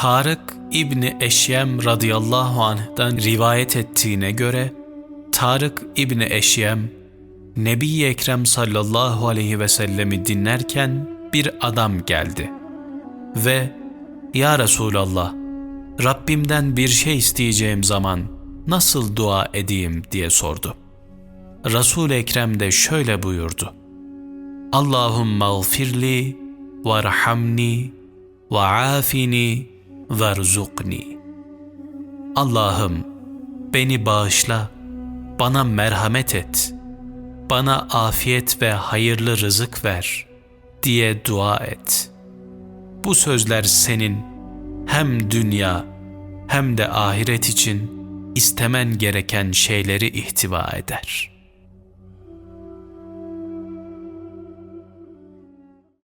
Tarık İbni Eşyem radıyallahu anh'dan rivayet ettiğine göre Tarık İbni Eşyem Nebi Ekrem sallallahu aleyhi ve sellemi dinlerken bir adam geldi ve Ya Resulallah Rabbimden bir şey isteyeceğim zaman nasıl dua edeyim diye sordu. Resul Ekrem de şöyle buyurdu. Allahümme gfirli varhamni ve afini verzukni. Allah'ım beni bağışla, bana merhamet et, bana afiyet ve hayırlı rızık ver diye dua et. Bu sözler senin hem dünya hem de ahiret için istemen gereken şeyleri ihtiva eder.''